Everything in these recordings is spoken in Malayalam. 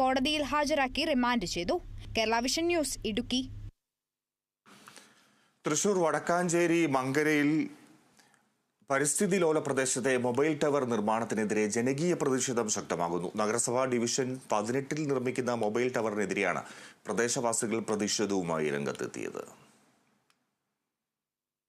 കോടതിയിൽ ഹാജരാക്കി റിമാൻഡ് ചെയ്തു. Kerala vision news Idukki. Thrissur Vadakkanchery മങ്കരയിൽ പരിസ്ഥിതി ലോല പ്രദേശത്തെ മൊബൈൽ ടവർ നിർമ്മാണത്തിനെതിരെ ജനകീയ പ്രതിഷേധം ശക്തമാകുന്നു. നഗരസഭാ ഡിവിഷൻ പതിനെട്ടിൽ നിർമ്മിക്കുന്ന മൊബൈൽ ടവറിനെതിരെയാണ് പ്രദേശവാസികൾ പ്രതിഷേധവുമായി രംഗത്തെത്തിയത്.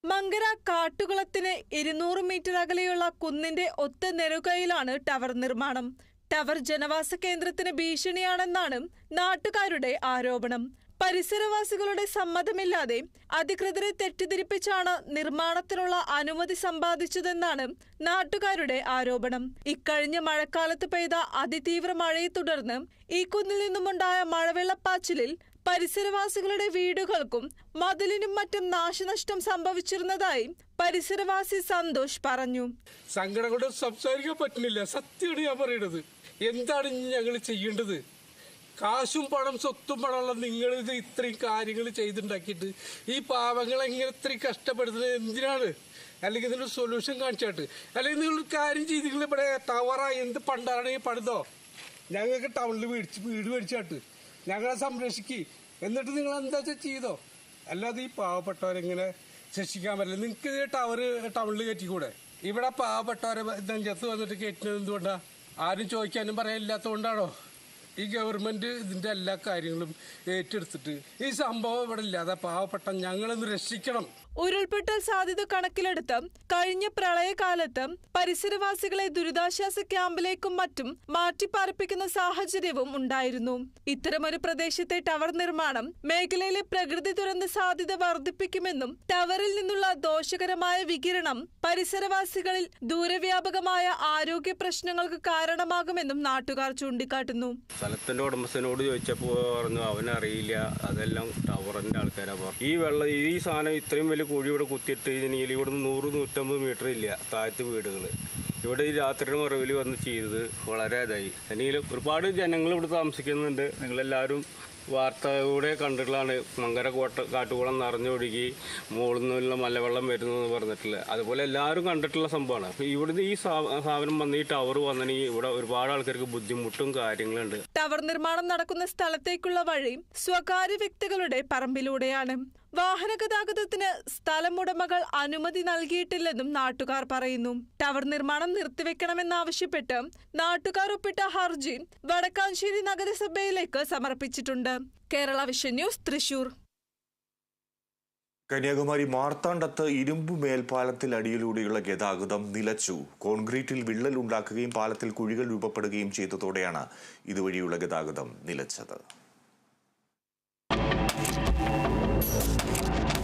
മങ്കര കാട്ടുകുളത്തിന് ഇരുന്നൂറ് മീറ്റർ അകലെയുള്ള കുന്നിന്റെ ഒത്ത നെരുകയിലാണ് ടവർ നിർമ്മാണം. ടവർ ജനവാസ കേന്ദ്രത്തിന് ഭീഷണിയാണെന്നാണ് നാട്ടുകാരുടെ ആരോപണം. പരിസരവാസികളുടെ സമ്മതമില്ലാതെ അധികൃതരെ തെറ്റിദ്ധരിപ്പിച്ചാണ് നിർമ്മാണത്തിനുള്ള അനുമതി സമ്പാദിച്ചതെന്നാണ് നാട്ടുകാരുടെ ആരോപണം. ഇക്കഴിഞ്ഞ മഴക്കാലത്ത് പെയ്ത അതിതീവ്ര മഴയെ തുടർന്ന് ഈ കുന്നിൽ നിന്നുമുണ്ടായ മഴവെള്ളപ്പാച്ചിലിൽ പരിസരവാസികളുടെ വീടുകൾക്കും മതിലിനും മറ്റും നാശനഷ്ടം സംഭവിച്ചിരുന്നതായി പരിസരവാസി സന്തോഷ് പറഞ്ഞു. സങ്കടം കൊണ്ട് സംസാരിക്കാൻ പറ്റുന്നില്ല. സത്യമാണ് ഞാൻ പറയുന്നത് എന്താണ് ഞങ്ങൾ ചെയ്യേണ്ടത്? കാശും പണം സ്വത്തും പണമുള്ള നിങ്ങൾ ഇത് ഇത്രയും കാര്യങ്ങൾ ചെയ്തുണ്ടാക്കിയിട്ട് ഈ പാവങ്ങൾ എങ്ങനെ ഇത്രയും കഷ്ടപ്പെടുന്നത് എന്തിനാണ്? അല്ലെങ്കിൽ ഇതിനൊരു സൊല്യൂഷൻ കാണിച്ചാട്ട്. അല്ലെങ്കിൽ നിങ്ങൾ കാര്യം ചെയ്ത് നിങ്ങൾ ഇവിടെ ടവറ എന്ത് പണ്ടാണെങ്കിൽ പണിതോ? ഞങ്ങൾക്ക് ടൗണിൽ മേടിച്ച് വീട് മേടിച്ചാട്ട്. ഞങ്ങളെ സംരക്ഷിക്കുക എന്നിട്ട് നിങ്ങൾ എന്താ വെച്ചാൽ ചെയ്തോ? അല്ലാതെ ഈ പാവപ്പെട്ടവരെങ്ങനെ ശിക്ഷിക്കാൻ പറ്റില്ല. നിങ്ങൾക്ക് ഇത് ടവർ ടൗണിൽ കയറ്റിക്കൂടെ? ഇവിടെ പാവപ്പെട്ടവരെ നെഞ്ചത്ത് വന്നിട്ട് കയറ്റുന്നത് എന്തുകൊണ്ടാണ് ആരും ചോദിക്കാനും പറയാനില്ലാത്തതുകൊണ്ടാണോ ഈ ഗവൺമെന്റ് ഇതിന്റെ എല്ലാ കാര്യങ്ങളും ഏറ്റെടുത്തിട്ട് ഈ സംഭവം ഇവിടെ ഇല്ലാതെ പാവപ്പെട്ട ഞങ്ങളൊന്ന് രക്ഷിക്കണം. ഉരുൾപൊട്ടൽ സാധ്യത കണക്കിലെടുത്ത് കഴിഞ്ഞ പ്രളയകാലത്ത് പരിസരവാസികളെ ദുരിതാശ്വാസ ക്യാമ്പിലേക്കും മറ്റും മാറ്റിപ്പാർപ്പിക്കുന്ന സാഹചര്യവും ഉണ്ടായിരുന്നു. ഇത്തരമൊരു പ്രദേശത്തെ ടവർ നിർമ്മാണം മേഖലയിലെ പ്രകൃതി ദുരന്ത സാധ്യത വർദ്ധിപ്പിക്കുമെന്നും ടവറിൽ നിന്നുള്ള ദോഷകരമായ വികിരണം പരിസരവാസികളിൽ ദൂരവ്യാപകമായ ആരോഗ്യ പ്രശ്നങ്ങൾക്ക് കാരണമാകുമെന്നും നാട്ടുകാർ ചൂണ്ടിക്കാട്ടുന്നു. സ്ഥലത്തിന്റെ ഉടമസ്ഥനോട് ചോദിച്ചപ്പോൾ പറഞ്ഞു അവനറിയില്ല. അതെല്ലാം ടവറിന്റെ ആൾക്കാരാണ് പറഞ്ഞു ഈ വെള്ളം ഈ സാധനം ഇത്രയും വലിയ കുഴി ഇവിടെ കുത്തിയിട്ട് ഇതിനെങ്കിൽ നിന്ന് നൂറ് നൂറ്റമ്പത് മീറ്റർ ഇല്ല താഴത്ത് വീടുകൾ ഇവിടെ ഈ രാത്രിയുടെ മറവിൽ വന്ന് ചെയ്തത് വളരെ ഇതായി. അല്ലെങ്കിൽ ഒരുപാട് ജനങ്ങൾ ഇവിടെ താമസിക്കുന്നുണ്ട്. നിങ്ങളെല്ലാവരും വാർത്തയിലൂടെ കണ്ടിട്ടുള്ളതാണ്. മങ്കര കോട്ട കാട്ടുകുളം നിറഞ്ഞൊഴുകി മുകളിൽ നിന്നുള്ള മലവെള്ളം വരുന്നു എന്ന് പറഞ്ഞിട്ടുള്ളത് അതുപോലെ എല്ലാവരും കണ്ടിട്ടുള്ള സംഭവമാണ്. അപ്പോൾ ഇവിടുന്ന് ഈ സാധനം വന്ന് ഈ ടവർ വന്നെങ്കിൽ ഇവിടെ ഒരുപാട് ആൾക്കാർക്ക് ബുദ്ധിമുട്ടും കാര്യങ്ങളുണ്ട്. ടവർ നിർമ്മാണം നടക്കുന്ന സ്ഥലത്തേക്കുള്ള വഴി സ്വകാര്യ വ്യക്തികളുടെ പറമ്പിലൂടെയാണ്. വാഹന ഗതാഗതത്തിന് സ്ഥലമുടമകൾ അനുമതി നൽകിയിട്ടില്ലെന്നും നാട്ടുകാർ പറയുന്നു. ടവർ നിർമ്മാണം നിർത്തിവെക്കണമെന്നാവശ്യപ്പെട്ട് നാട്ടുകാർ ഒപ്പിട്ട ഹർജി വടക്കാഞ്ചേരി നഗരസഭയിലേക്ക് സമർപ്പിച്ചിട്ടുണ്ട്. Kerala vision news Thrissur. Kanyakumari മാർത്താണ്ഡത്ത് ഇരുമ്പ് മേൽപ്പാലത്തിൽ അടിയിലൂടെയുള്ള ഗതാഗതം നിലച്ചു. കോൺക്രീറ്റിൽ വിള്ളൽ ഉണ്ടാക്കുകയും പാലത്തിൽ കുഴികൾ രൂപപ്പെടുകയും ചെയ്തതോടെയാണ് ഇതുവഴിയുള്ള ഗതാഗതം നിലച്ചത്. Thank you.